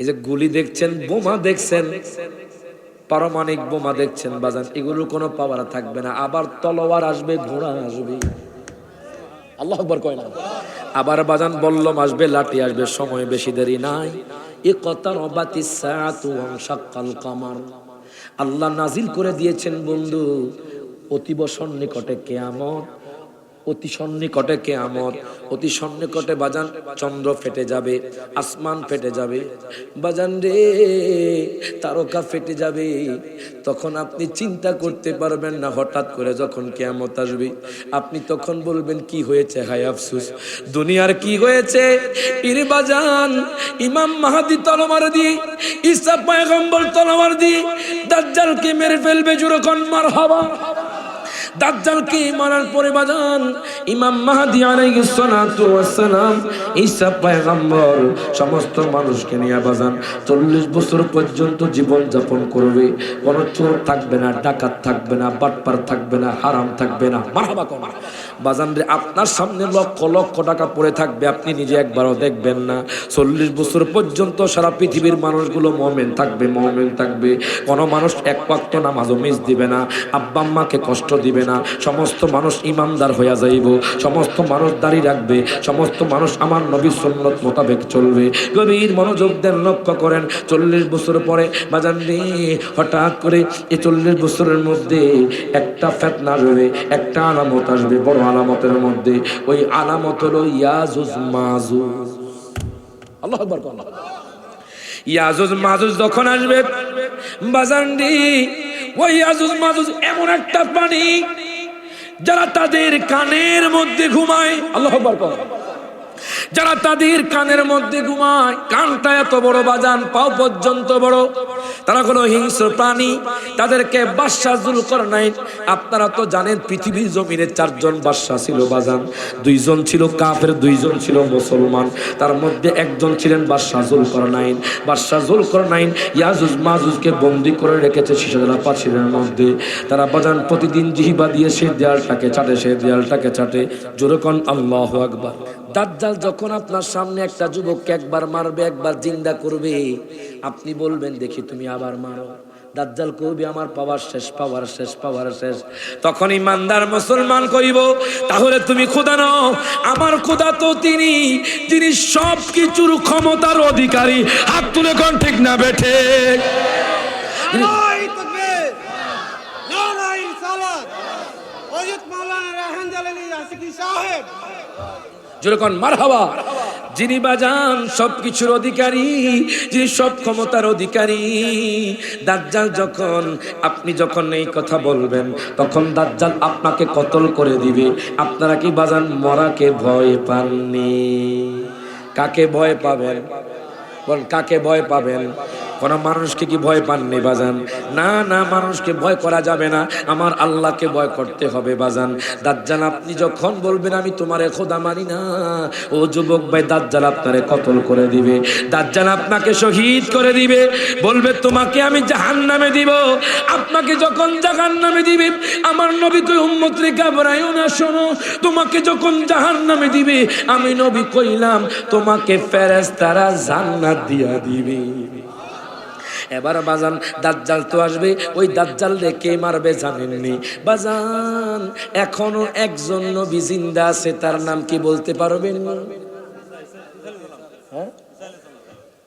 এই যে গুলি দেখছেন, বোমা দেখছেন, পারমাণিক বোমা দেখছেন, বাজান, এগুলোর কোনো পাওয়ার থাকবে না। আবার তলোয়ার আসবে, ঘোড়া আসবে। আল্লাহ আকবর কয় না। আবার বাজান, বল্লম আসবে, লাঠি আসবে, সময় বেশি দেরি নাই। এ কথার অবাতি সাক্কাল কামার। আল্লাহ নাজিল করে দিয়েছেন, বন্ধু, অতীব নিকটে কেয়ামত। অতি সন্নিকটে কেয়ামত অতি সন্নিকটে বাজান চন্দ্র ফেটে যাবে, আসমান ফেটে যাবে। বাজান রে, তারকা ফেটে যাবে। তখন আপনি চিন্তা করতে পারবেন না হঠাৎ করে যখন কেয়ামত আসবে। আপনি তখন বলবেন, কি হয়েছে হায় আফসুস? দুনিয়ার কি হয়েছে? পীর বাজান, ইমাম মাহাদি তলমার দিয়ে, ঈসা পয়গম্বর তলমার দিয়ে, দাজ্জালকে মেরে ফেলবে জুরকন মার হওয়া দাজ্জালকে মারার পরে বাজান ইমাম মাহাদি আলাইহিস সালাতু ওয়াস সালাম ঈসা পয়গম্বর, সমস্ত মানুষকে নিয়ে বাজান 40 বছর পর্যন্ত জীবন যাপন করবে। কোনো চোর থাকবে না, ডাকাত থাকবে না, বাটপার থাকবে না, হারাম থাকবে না, মারহাবা কোন বাজান রে, আপনার সামনে লক্ষ লক্ষ টাকা পড়ে থাকবে, আপনি নিজে একবারও দেখবেন না। চল্লিশ বছর পর্যন্ত সারা পৃথিবীর মানুষগুলো মমেন থাকবে মমেন থাকবে। কোনো মানুষ এক ওয়াক্ত নামাজও মিস দিবে না। আব্বা আম্মাকে কষ্ট দিবে সমস্ত মানুষ ইমানদার হইয়া যাইব। সমস্ত মানুষ দাঁড়িয়ে রাখবে। সমস্ত মানুষ আমার নবী সুন্নত মোতাবেক চলবে। গভীর মনোযোগ দেন, লক্ষ্য করেন, চল্লিশ বছর পরে বাজান হঠাৎ করে এই চল্লিশ বছরের মধ্যে একটা ফেতনা আসবে, একটা আলামত আসবে, বড় আলামতের মধ্যে। ওই আলামত হলো ইয়াজুজ মাজুজ। আল্লাহ কোন ইয়াজুজ মাজুজ যখন আসবে বাজান্ডি ওই আজুজ মাজুজ এমন একটা পানি যারা তাদের কানের মধ্যে ঘুমায়। আল্লাহ যারা তাদের কানের মধ্যে ঘুমায়, কানটা এত বড় বাজান, পাও পর্যন্ত বড়। তারা কোনো হিংস্র প্রাণী, তাদেরকে বাদশাহ জুল নাই আপনারা তো জানেন পৃথিবীর জমিনে চারজন বাদশাহ ছিল বাজান। দুইজন ছিল কাফের, দুইজন ছিল মুসলমান। তার মধ্যে একজন ছিলেন বাদশাহ জুল নাইন। বাদশাহ জুল নাইন ইয়াজুজ মাজুজকে বন্দি করে রেখেছে শিশুদলা পাচিরের মধ্যে। তারা বাজান প্রতিদিন জিহিবা দিয়ে সে দেয়ালটাকে চাটে, সে দেয়ালটাকে চাটে। জোরকন আল্লাহ আকবার। দাজ্জাল যখন আপনার সামনে একটা যুবককে একবার মারবে, একবার জিন্দা করবে, আপনি বলবেন, দেখি তুমি আবার মারো। দাজ্জাল কবি আমার পাওয়ার শেষ পাওয়ার শেষ পাওয়ার শেষ। তখন ইমানদার মুসলমান কইব, তাহলে তুমি খোদা নও। আমার খোদা তো তিনি যিনি সব কিছুর ক্ষমতার অধিকারী। হাত তুলে কোন ঠিক না বেঠে সাহেব। যেরকম হাওয়া যিনি বাজান সব কিছুর অধিকারী, যিনি সব ক্ষমতার অধিকারী, দাজ্জাল যখন, আপনি যখন এই কথা বলবেন, তখন দাজ্জাল আপনাকে কতল করে দিবে? আপনারা কি বাজান মরাকে ভয় পাননি? কাকে ভয় পাবেন? বল, কাকে ভয় পাবেন? কোন মানুষকে কি ভয় পাননি বাজান? না না, মানুষকে ভয় করা যাবে না। আমার আল্লাহকে ভয় করতে হবে বাজান। দাজ্জাল, আপনি যখন বলবেন, আমি তোমারে খোদা মানি না। ও যুবক ভাই, দাজ্জাল আপনারে কতল করে দিবে? দাজ্জাল আপনাকে শহীদ করে দিবে। বলবে, তোমাকে আমি জাহান নামে দিব। আপনাকে যখন জাহান নামে দিবে, আমার নবী কই উম্মত রে ঘাবড়াইও না, শোনো। তোমাকে যখন জাহান নামে দিবে, আমি নবী কইলাম, তোমাকে ফেরেশতারা জান্নাত দিয়া দিবে। এবার বাজান দাজ্জাল তো আসবে, ওই দাজ্জাল কে মারবে জানেননি। বাজান, এখনও একজন নবী জিন্দা আছে, তার নাম কি বলতে পারবেন? হ্যাঁ?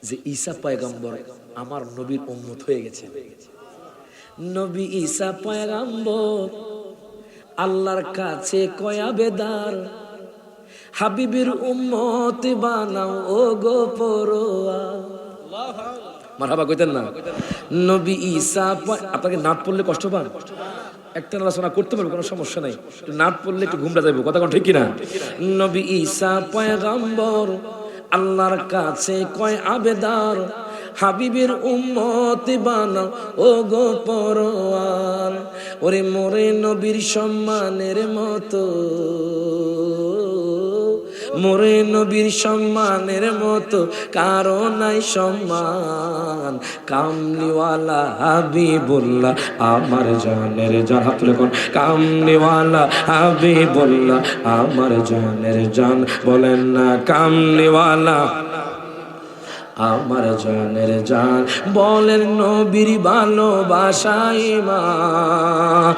যে ঈসা পয়গম্বর আমার নবীর উম্মত হয়ে গেছে। নবী ঈসা পয়গম্বর, আল্লাহর কাছে কয়া বেদার। হাবিবের উম্মত বানাও, ও গো পরোয়া। মারহাবা কইতেন না? নবী ঈসা, আপনাকে নাট পড়লে কষ্ট পান? একটা আলোচনা করতে পারব, কোনো সমস্যা নাই। একটু নাট পড়লে একটু ঘুমটা যাইব, কথা ঠিক কিনা? নবী ঈসা পয়গাম্বর, আল্লাহর কাছে কয় আবেদার, হাবিবের উম্মত বানাও, ও গো পরোয়ার ওরে মোরে নবীর সম্মানের মতো। মোরে নবীর সম্মানের মতো, কারও নাই সম্মান। কামলিওয়ালা বললা আমার জানের জান। কোন? কামলিওয়ালা হাবিবুল্লাহ, আমার জানের জান। বলেন না, কামলিওয়ালা। আমার জানের জান বলেন নবীর ভালোবাসা ইমান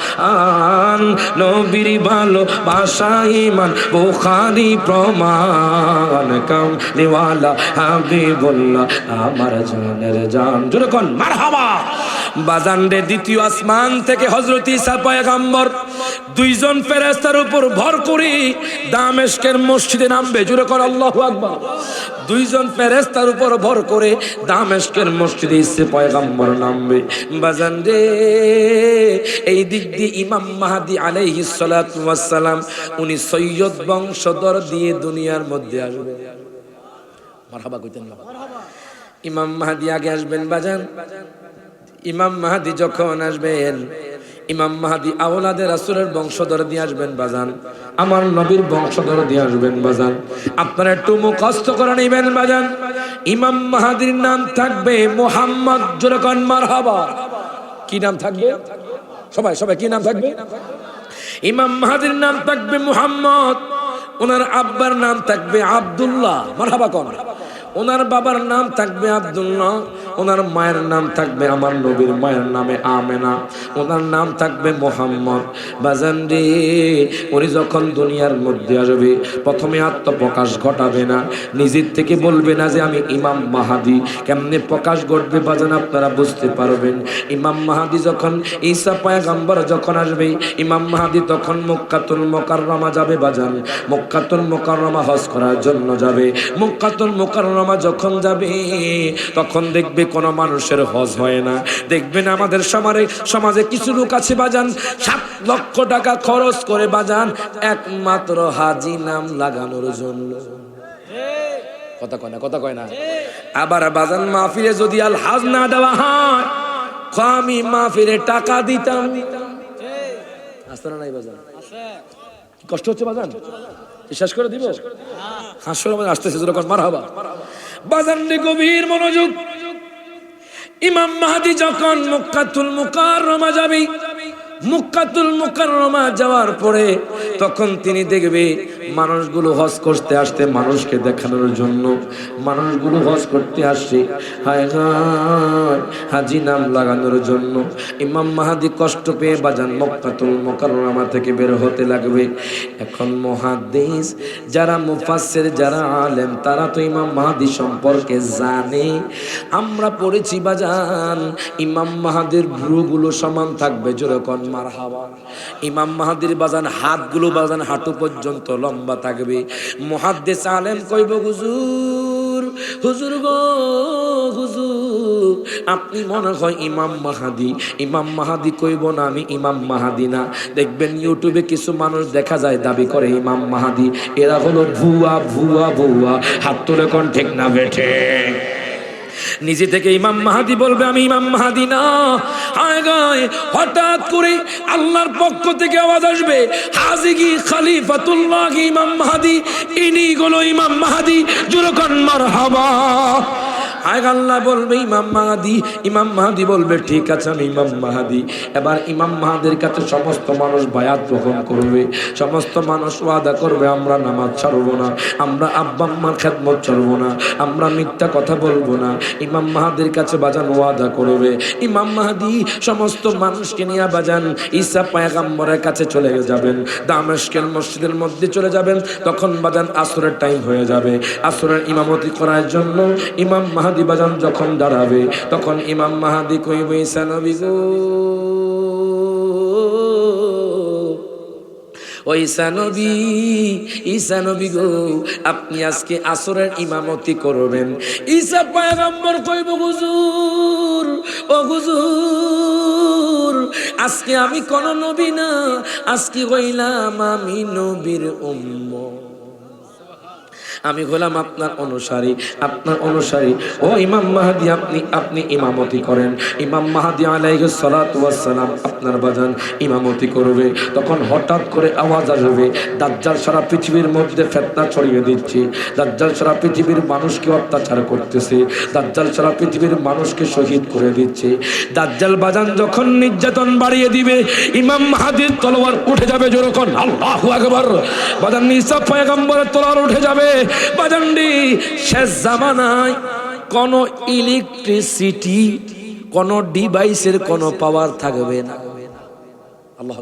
নবীর ভালোবাসা ইমান বোখারি প্রমাণ কাম দিওয়ালা হাবিবুল্লাহ, আমার জানের জান। জোরে কোন, মারহাবা। বাজান দ্বিতীয় আসমান থেকে হজরত ঈসা পয়গম্বর। দুইজন ফেরেস্তার উপর ভর করে দামেশকের মসজিদে নামবে। জুড়ে কর, আল্লাহু আকবার। দুইজন ফেরেস্তার উপর ভর করে দামেশকের মসজিদে ইসে পয়গম্বর নামবে। বাজান রে, এই দিক দিয়ে ইমাম মাহাদি আলাইহি সালাতু ওয়াসসালাম, উনি সৈয়দ বংশধর দিয়ে দুনিয়ার মধ্যে আসবে। মারহাবা কইতেন না। ইমাম মাহাদি আগে আসবেন, বাজান। ইমাম মাহাদি যখন আসবেন, ইমাম মাহাদি আওলাদের রাসূলের বংশধর দিয়ে আসবেন বাজান, আমার নবীর বংশধর দিয়ে আসবেন বাজান। আপনারা একটু মুখস্থ করে নেবেন বাজান। ইমাম মাহাদির নাম থাকবে মোহাম্মদ জোরকান মারহাবা। কি নাম থাকবে? সবাই সবাই, কি নাম থাকবে? ইমাম মাহাদির নাম থাকবে মুহাম্মদ, ওনার আব্বার নাম থাকবে আব্দুল্লাহ। মারহাবা কন। ওনার বাবার নাম থাকবে আব্দুল্লাহ, ওনার মায়ের নাম থাকবে আমার নবীর মায়ের নামে আমেনা, ওনার নাম থাকবে মোহাম্মদ। বাজান উনি যখন দুনিয়ার মধ্যে আসবে, প্রথমে আত্মপ্রকাশ ঘটাবে না, নিজের থেকে বলবে না যে আমি ইমাম মাহাদি। কেমনে প্রকাশ ঘটবে বাজান আপনারা বুঝতে পারবেন। ইমাম মাহাদি যখন, ঈসা পয়গাম্বর যখন আসবে, ইমাম মাহাদি তখন মক্কাতুল মোকাররমা যাবে বাজান। মক্কাতুল মোকাররমা হজ করার জন্য যাবে। মক্কাতুল মোকাররমা যখন যাবে, তখন দেখবে কোনো মানুষের হজ হয় না। দেখবেন আমাদের সমাজে সমাজে কিছু লোক আছে বাজান, সাত লক্ষ টাকা খরচ করে বাজান, একমাত্র হাজি নাম লাগানোর জন্য। কথা কয় না, কথা কয় না। আবার বাজান মাহফিলে যদি আল হাজ না দেওয়া হয় আমি মাহফিলে টাকা দিতাম। আসতে না নাই বাজান? কষ্ট হচ্ছে বাজান? বিশ্বাস করে দিব? হাসর আসতেছে যখন মার হবা বাজান রে গভীর মনোযোগ। ইমাম মাহাদি যখন মুক্কাতুল মুকার রমা যাবে, মুক্কাতুল মুকার রমা যাওয়ার পরে তখন তিনি দেখবে মানুষগুলো হজ করতে আসতে মানুষকে দেখানোর জন্য মানুষগুলো হজ করতে আসছে হাজি নাম লাগানোর জন্য। ইমাম মাহাদি কষ্ট পেয়ে বাজান মক্কাতুল মুকাররমা থেকে বের হতে লাগবে। এখন মহাদেশ যারা মুফাসসির, যারা আলেম, তারা তো ইমাম মাহাদি সম্পর্কে জানে। আমরা পড়েছি বাজান, ইমাম মাহাদির ভ্রুগুলো সমান থাকবে যেরকম মার হাওয়া ইমাম মাহাদির বাজান, হাতগুলো বাজান হাঁটু পর্যন্ত লম্বা। থাকবে। মহাদ্দেশ আলেম কইব, হুজুর হুজুর গো, হুজুর, আপনি মনে হয় ইমাম মাহাদি। ইমাম মাহাদি কইব, না, আমি ইমাম মাহাদি না। দেখবেন ইউটিউবে কিছু মানুষ দেখা যায়, দাবি করে ইমাম মাহাদি। এরা হলো ভুয়া ভুয়া ভুয়া। হাত তুলে কোন ঠিক না বেঠে নিজে থেকে ইমাম মাহাদি বলবে, আমি ইমাম মাহাদি না। হঠাৎ করে আল্লাহর পক্ষ থেকে আওয়াজ আসবে, হাজিগি খালিফাতুল্লাহ ইমাম মাহাদি, ইনি গুলো ইমাম মাহাদি, জুরকন মারহাবা। আল্লাহ বলবে ইমাম মাহাদি ইমাম মাহাদি বলবে, ঠিক আছে, আমি ইমাম মাহাদি। এবার ইমাম মাহাদির কাছে সমস্ত মানুষ বায়াত গ্রহণ করবে। সমস্ত মানুষ ওয়াদা করবে, আমরা নামাজ ছাড়বো না, আমরা আব্বা আম্মার খেদমত ছাড়বো না, আমরা মিথ্যা কথা বলব না। ইমাম মাহাদির কাছে বাজান ওয়াদা করবে। ইমাম মাহাদি, সমস্ত মানুষকে নিয়ে বাজান, ঈসা পায়গাম্বরের কাছে চলে যাবেন। দামেশকের মসজিদের মধ্যে চলে যাবেন, তখন বাজান আসরের টাইম হয়ে যাবে। আসরের ইমামতি করার জন্য ইমাম মাহাদি বাজান যখন দাঁড়াবে, তখন ইমাম মাহাদি কইব ঈসা নবী গো ও ঈসা নবী ঈসা নবী গো, আপনি আজকে আসরের ইমামতি করবেন। ঈসা পয়গম্বর কইব, হুজুর, ও হুজুর, আজকে আমি কোন নবী না, আজকে হইলাম আমি নবীর উম্মত। আমি হলাম আপনার অনুসারী। আপনার অনুসারী। ও ইমাম মাহাদি, আপনি আপনি ইমামতি করেন। ইমাম মাহাদি আলাইহি ওয়াসসালাম আপনার বাজান ইমামতি করবে। তখন হঠাৎ করে আওয়াজ আসবে, দাজ্জাল সারা পৃথিবীর মধ্যে ফেতনা ছড়িয়ে দিচ্ছে। দাজ্জাল সারা পৃথিবীর মানুষকে অত্যাচার করতেছে। দাজ্জাল সারা পৃথিবীর মানুষকে শহীদ করে দিচ্ছে। দাজ্জাল বাজান যখন নির্যাতন বাড়িয়ে দিবে, ইমাম মাহাদির তলোয়ার উঠে যাবে যখন আল্লাহু আকবার। বাজান ঈসা পয়গম্বরের তলোয়ার উঠে যাবে। বাজান্ডি শেষ জামানায় কোন ইলেকট্রিসিটি কোন ডিভাইসের কোন পাওয়ার থাকবে না আল্লাহ।